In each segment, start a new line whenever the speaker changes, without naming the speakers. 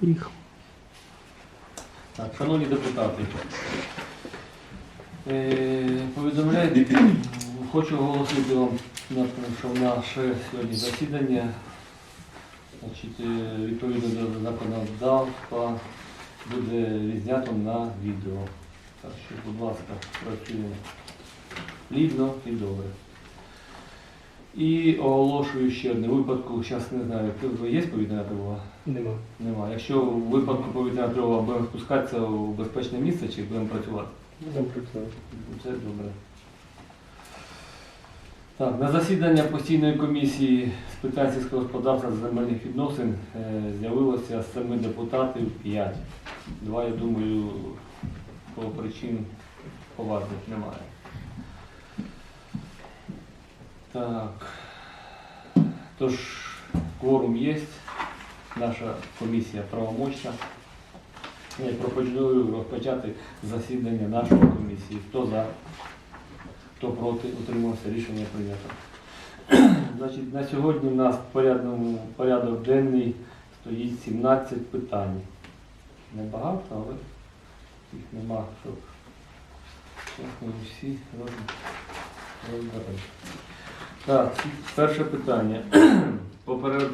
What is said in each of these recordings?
Поїхав.
Так, шановні депутати, е, повідомляю, хочу оголосити вам, що наше сьогодні засідання значить, е, відповідно до законодавства буде відзнято на відео. Так що, будь ласка, працюємо плідно і добре. І оголошую ще одне випадку, зараз не знаю, є повітряна тривога?
Нема.
Нема. Якщо в випадку повітряна тривога будемо спускатися у безпечне місце чи будемо працювати?
Будемо працювати.
Це добре. Так, на засідання постійної комісії з питань сільського господарства земельних відносин е, з'явилося семи депутатів 5. Два, я думаю, по причин поважних немає. Так. Тож, кворум є. Наша комісія правомочна. Я пропоную розпочати засідання нашої комісії. Хто за, хто проти, утримався, рішення прийнято. Значить, на сьогодні у нас порядок денний стоїть 17 питань. Небагато, але їх нема, щоб всі роз- розберемо. Так, перше питання.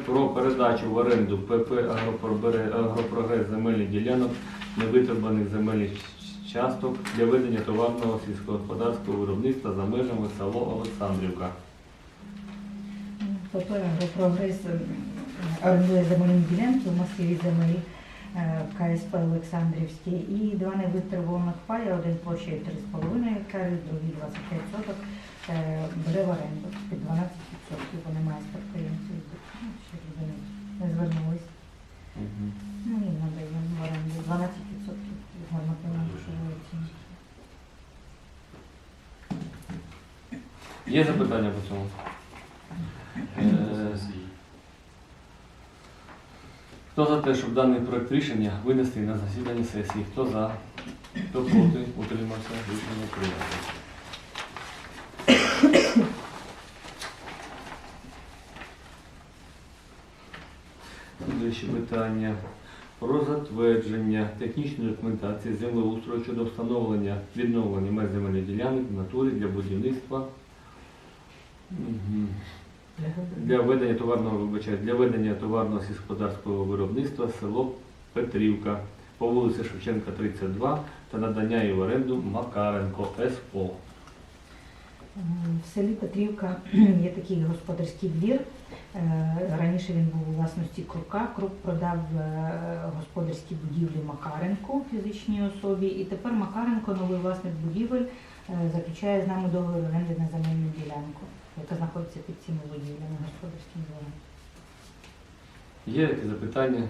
Про передачу в оренду ПП «Агропрогрес» земельних ділянок невитребаних земельних часток для ведення товарного сільськогосподарського виробництва за межами село Олександрівка.
ПП «Агропрогрес» орендує земельні ділянки в масиві земель е, КСП Олександрівське і два невитребуваних пая, один площею 3,5 гектари, другий 25 соток, е, бере в оренду під 12%, бо немає спадкоємців. Ще люди не звернулись. Ну і надаємо в оренду 12% від нормативної оцінки.
Є запитання по цьому? Е, Хто за те, щоб даний проект рішення винести на засідання сесії? Хто за? Хто проти? Утримався? Рішення прийнято. Слідуюче питання. Про затвердження технічної документації землеустрою щодо встановлення відновлення меж земельних ділянок в натурі для будівництва для ведення товарного вибачаю, для ведення товарного сільськогосподарського виробництва село Петрівка по вулиці Шевченка 32 та надання її в оренду Макаренко СО.
В селі Петрівка є такий господарський двір. Е, Раніше він був у власності Крука. Крук продав е, господарські будівлі Макаренку фізичній особі, і тепер Макаренко, новий власник будівель, е, заключає з нами договір оренди на земельну ділянку, яка знаходиться під цими будівлями господарським двором.
Є які запитання,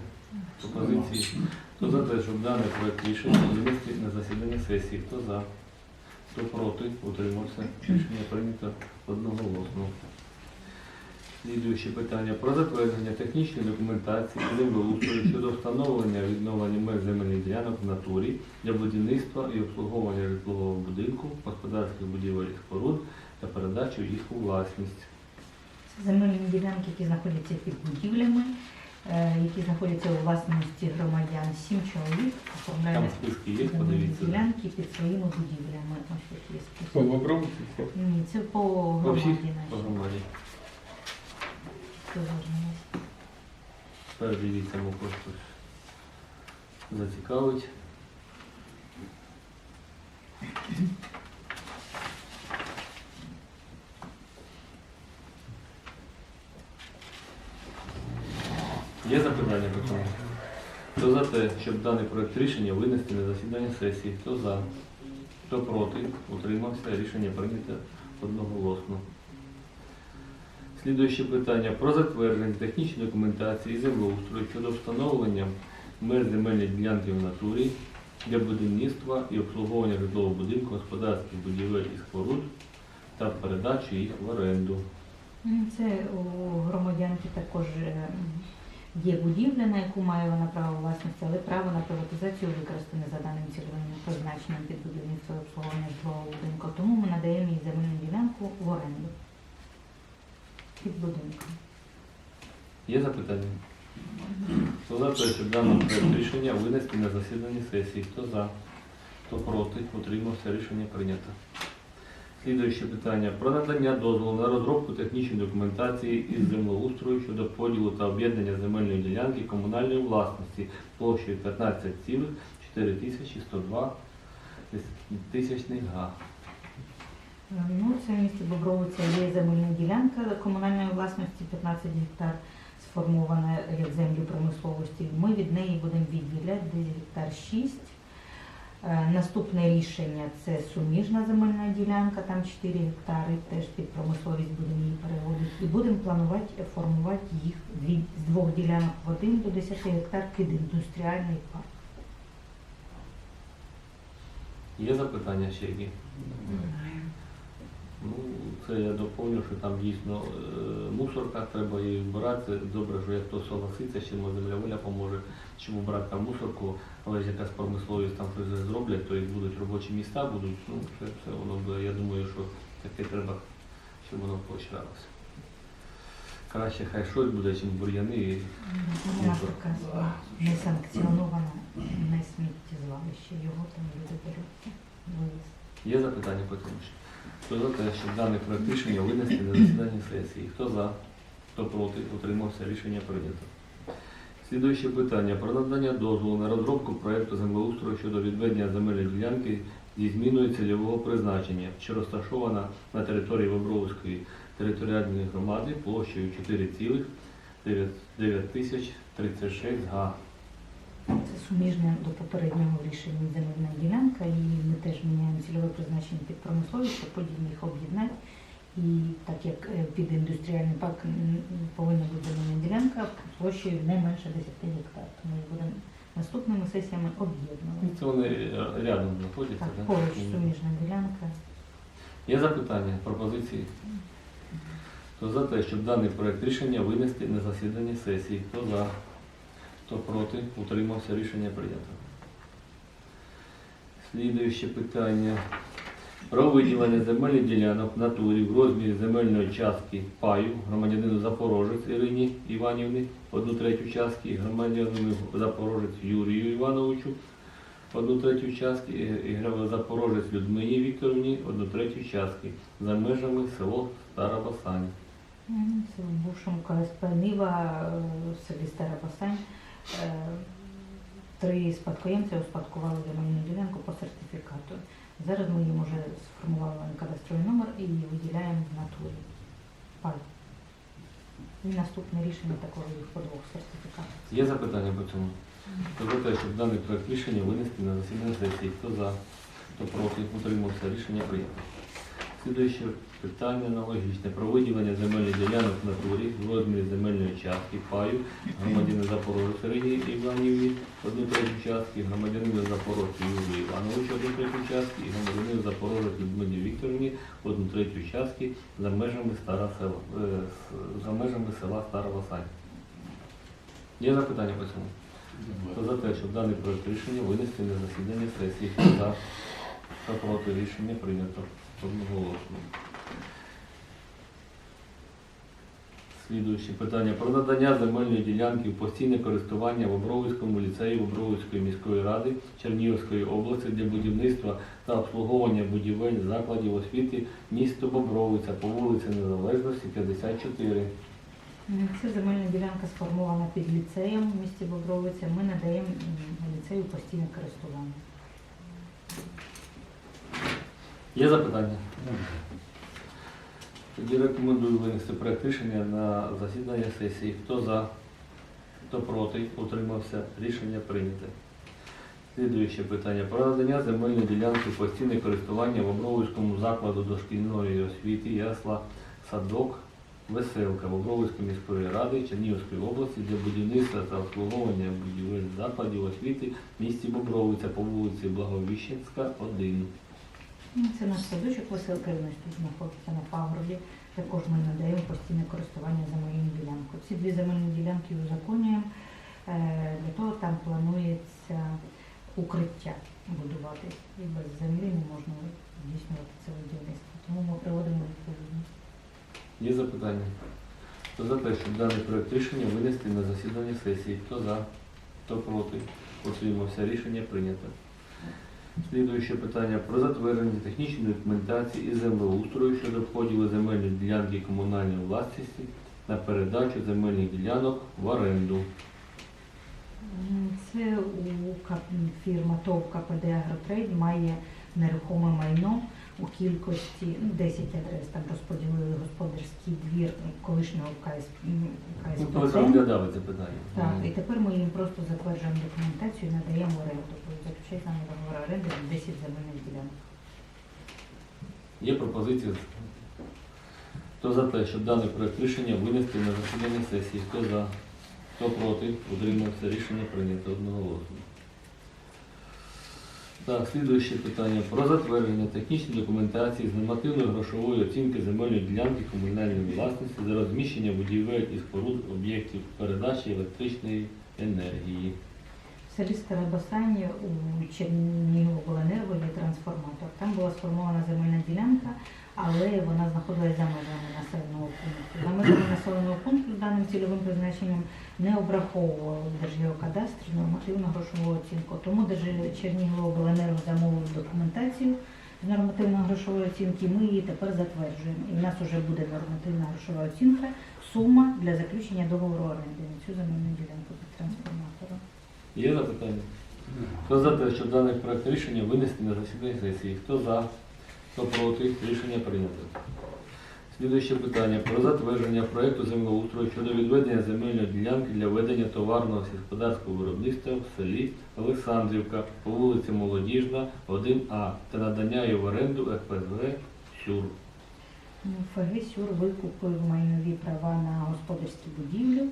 пропозиції? Хто за те, щоб даний проект рішення винести на засідання сесії? Хто за? Хто проти? Утримався. Рішення прийнято одноголосно. Слідуюче питання про затвердження технічної документації землеустрою щодо встановлення відновлення меж земельних ділянок в натурі для будівництва і обслуговування житлового будинку, господарських будівель і споруд та передачу їх у власність.
Це земельні ділянки, які знаходяться під будівлями, які знаходяться у власності громадян. Сім чоловік оформляють ділянки під своїми будівлями. Ось тут є список.
Що, в?
Ні, це по
По всіх
громаді
по
нашій.
громаді.
Це звернулося.
Передивіться, бо хтось зацікавить. Є запитання по цьому? Хто за те, щоб даний проект рішення винести на засідання сесії? Хто за? Хто проти? Утримався. Рішення прийнято одноголосно. Слідуюче питання про затвердження технічної документації землеустрою щодо встановлення меж земельної ділянки в натурі для будівництва і обслуговування житлового будинку, господарських будівель і споруд та передачі їх в оренду.
Це у громадянки також е, є будівля, на яку має вона право власності, але право на приватизацію використане за даним цільовим призначенням під будівництво обслуговування житлового будинку. Тому ми надаємо їй земельну ділянку в оренду під будинком.
Є запитання? Хто за те, щоб даний проект рішення винести на засідання сесії? Хто за? Хто проти? Утримався. Рішення прийнято. Слідуюче питання про надання дозволу на розробку технічної документації із землеустрою щодо поділу та об'єднання земельної ділянки комунальної власності площею 15,4102 тисячних га.
Ну, це в місті Бобровиця є земельна ділянка комунальної власності 15 гектар сформована як землі промисловості. Ми від неї будемо відділяти гектар 6. Е, Наступне рішення це суміжна земельна ділянка, там 4 гектари, теж під промисловість будемо її переводити. І будемо планувати формувати їх з двох ділянок в один до 10 гектар під індустріальний парк.
Є запитання ще які? Це я доповню, що там дійсно е, мусорка, треба її вбирати. Добре, що як хто согласиться, що може земля поможе, чому брати там мусорку, але ж якась промисловість там щось зроблять, то і будуть робочі міста, будуть, ну, все, все воно буде. Я думаю, що таке треба, щоб воно поощрялося. Краще хай щось буде, чим бур'яни. і
Вона така не санкціонована, не сміттєзвалище. Його там люди беруть.
Є запитання по цьому? Хто за те, щоб даний проект рішення винести на засідання сесії? Хто за? Хто проти? Утримався. Рішення прийнято. Слідуюче питання про надання дозволу на розробку проекту землеустрою щодо відведення земельної ділянки зі зміною цільового призначення, що розташована на території Бобровської територіальної громади площею 4,936 га.
Це суміжне до попереднього рішення земельна ділянка, і ми теж міняємо цільове призначення під промисловість, щоб потім їх об'єднати. І так як е, під індустріальний парк повинна бути земельна ділянка площею не менше 10 гектар. Тому ми будемо наступними сесіями об'єднувати.
Ну, Це вони е, рядом знаходяться.
Так, поруч суміжна ділянка.
Є запитання, пропозиції? Хто за те, щоб даний проект рішення винести на засідання сесії? Хто за? Хто проти? Утримався. Рішення прийнято. Слідуюче питання. Про виділення земельних ділянок натурі в розмірі земельної частки паю громадянину Запорожець Ірині Іванівни, одну третю частки, громадянину Запорожець Юрію Івановичу, одну третю частки, і Запорожець Людмині Вікторівні, одну третю частки за межами село Стара Басань.
М, Це в селі Стара Басань. Е, Три спадкоємця успадкували земельну ділянку по сертифікату. Зараз ми їм вже сформували кадастровий номер і виділяємо в натурі. І наступне рішення також їх по двох сертифікатах.
Є запитання по цьому? Те, щоб даний проект рішення винести на засідання сесії? Хто за? Хто проти? Утримався. Рішення прийнято. Слідуюче питання аналогічне. Про виділення земельних ділянок в натурі в розмірі земельної частки паю громадянину Запорожцю Сергії Іванівні, одну третю частки, громадянину Запорожцю Юрію Івановичу, одну третю частки, і громадянину Запорожець Людмилі Вікторівні, одну третю частки за межами стара села, е, за межами села Стара Васань. Є запитання по цьому? Хто за те, щоб даний проект рішення винести на засідання сесії? Хто за? Хто проти рішення прийнято одноголосно. Слідуюче питання про надання земельної ділянки в постійне користування в Обровицькому ліцеї Обровицької міської ради Чернігівської області для будівництва та обслуговування будівель закладів освіти місто Бобровиця по вулиці Незалежності 54.
Ця земельна ділянка сформована під ліцеєм в місті Бобровиця. Ми надаємо ліцею постійне користування.
Є запитання? Тоді рекомендую винести проект рішення на засідання сесії. Хто за, хто проти, утримався. Рішення прийняте. Слідуюче питання. Про надання земельної ділянки постійне користування в Обровицькому закладу дошкільної освіти ясла садок Веселка в Обровицької міської ради Чернігівської області для будівництва та обслуговування будівель закладів освіти в місті Бобровиця по вулиці Благовіщенська, 1.
Ну, Це наш садочок веселка, він ось тут знаходиться на пагорбі. Також ми надаємо постійне користування земельну ділянку. Ці дві земельні ділянки узаконюємо. Е, Для того там планується укриття будувати. І без землі не можна здійснювати це будівництво. Тому ми приводимо відповідно.
Є запитання? Хто за те, щоб даний проект рішення винести на засідання сесії? Хто за? Хто проти? Утримався. Рішення прийнято. Слідуюче питання про затвердження технічної документації і землеустрою щодо поділу земельної ділянки комунальної власності на передачу земельних ділянок в оренду.
Це у фірма ТОВ КПД «Агротрейд» має нерухоме майно у кількості ну, 10 адрес. Там розподілили господарський двір колишнього КС, м,
Ну, коли
КСПЦ.
розглядали це питання.
Так, і тепер ми їм просто затверджуємо документацію і надаємо оренду. Тобто заключають нам договор оренди на 10 земельних ділянок.
Є пропозиція. Хто за те, щоб даний проект рішення винести на засідання сесії? Хто за? Хто проти? Утримався. Рішення прийнято одноголосно. Так, слідуюче питання про затвердження технічної документації з нормативної грошової оцінки земельної ділянки комунальної власності за розміщення будівель і споруд об'єктів передачі електричної енергії.
В селі Старе Басані у Чернігівобленерго є трансформатор. Там була сформована земельна ділянка, але вона знаходилась за межами населеного пункту. За межами населеного пункту з даним цільовим призначенням не обраховував Держгеокадастр нормативну грошову оцінку. Тому Чернігівобленерго замовив документацію з нормативно-грошової оцінки. Ми її тепер затверджуємо. І в нас вже буде нормативна грошова оцінка, сума для заключення договору оренди на цю земельну ділянку під трансформатором.
Є запитання? Хто за те, щоб даний проект рішення винести на засідання сесії? Хто за? Хто проти? Рішення прийнято. Слідуюче питання про затвердження проекту землеустрою щодо відведення земельної ділянки для ведення товарного сільськогосподарського виробництва в селі Олександрівка по вулиці Молодіжна, 1А та надання її в оренду ФСВ СЮР.
Ну, ФГ Сюр викупив майнові права на господарські будівлі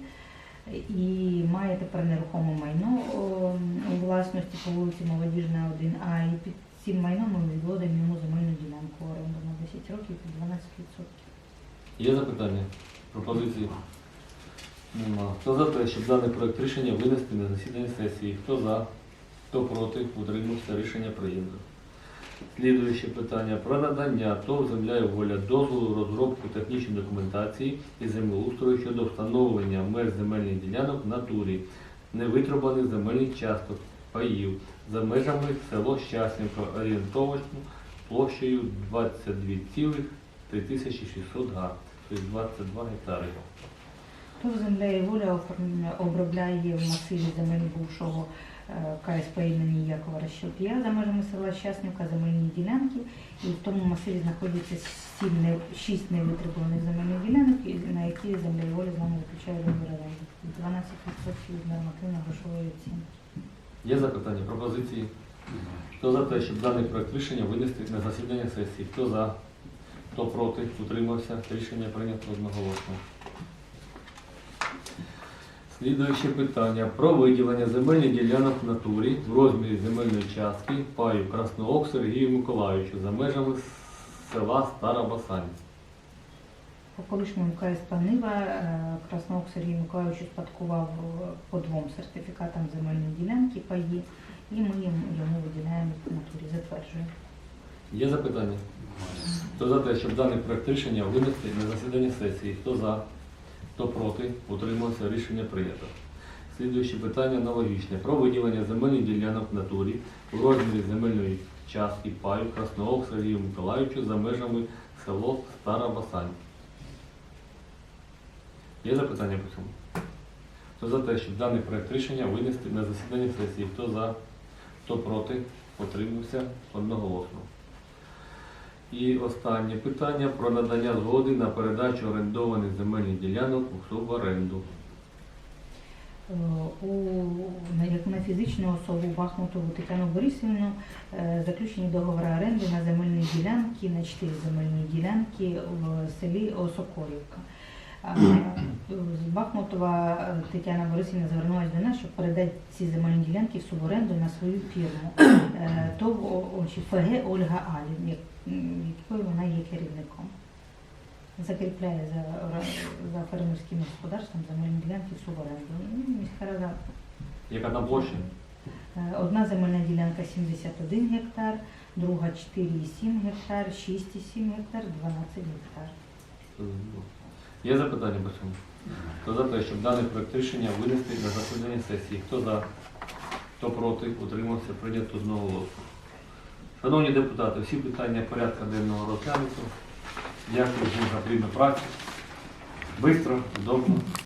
і має тепер нерухоме майно у власності по вулиці Молодіжна 1А. І під цим майном ми відводимо йому земельну ділянку оренду на 10 років під 12%.
Є запитання? Пропозиції? Нема. Хто за те, щоб даний проект рішення винести на засідання сесії? Хто за? Хто проти? Утримався. Рішення прийнято. Слідуюче питання про надання ТОВ «Земля і воля» дозволу розробку технічної документації і землеустрою щодо встановлення меж земельних ділянок в натурі, невитрубаних земельних часток, паїв за межами село Щаснівка орієнтовочно площею 22,3600 га, тобто 22 гектари.
Тут земля і воля обробляє в масиві земель бувшого е, КСП імені Якова Рощопія за межами села Щаснівка земельні ділянки. І в тому масиві знаходяться шість невитребуваних земельних ділянок, на які земля і воля з нами заключає договір оренди. 12% від нормативно-грошової оцінки.
Є запитання, пропозиції? Хто за те, щоб даний проект рішення винести на засідання сесії? Хто за? Хто проти? Утримався? Рішення прийнято одноголосно. Слідуюче питання про виділення земельних ділянок в натурі в розмірі земельної частки паю Красноок Сергію Миколайовичу за межами села Стара Басань.
Колишньому КСП Нива е, Красноок Сергій Миколайович успадкував е, по двом сертифікатам земельної ділянки паї, і ми йому виділяємо в натурі, затверджуємо.
Є запитання? Хто за те, щоб даний проект рішення винести на засідання сесії? Хто за? Хто проти? Утримався. Рішення прийнято. Слідуюче питання аналогічне. Про виділення земельних ділянок в натурі у розмірі земельної частки паю Красноок Сергію Миколаївичу за межами село Стара Басань. Є запитання по цьому? Хто за те, щоб даний проект рішення винести на засідання сесії? Хто за? Хто проти? Утримався одноголосно. І останнє питання про надання згоди на передачу орендованих земельних ділянок у суборенду.
Е, У, як на фізичну особу Бахмутову Тетяну Борисівну е, заключені договори оренди на земельні ділянки, на чотири земельні ділянки в селі Осокорівка. З Бахмутова е, Тетяна Борисівна звернулася до нас, щоб передати ці земельні ділянки в суборенду на свою фірму. Е, То о- о, чи ФГ Ольга Алін, якою вона є керівником. Закріпляє за, за фермерським господарством земельні ділянки в суборенду. Ну, Міська рада
Яка там площа?
Е, Одна земельна ділянка 71 гектар, друга 4,7 гектар, 6,7 гектар, 12 гектар.
Є запитання по цьому? Хто за те, щоб даний проєкт рішення винести на засідання сесії? Хто за? Хто проти? Утримався? Прийнято одного голосу. Шановні депутати, всі питання порядка денного розглянуто. Дякую всім за плідну працю. Бистро, удобно.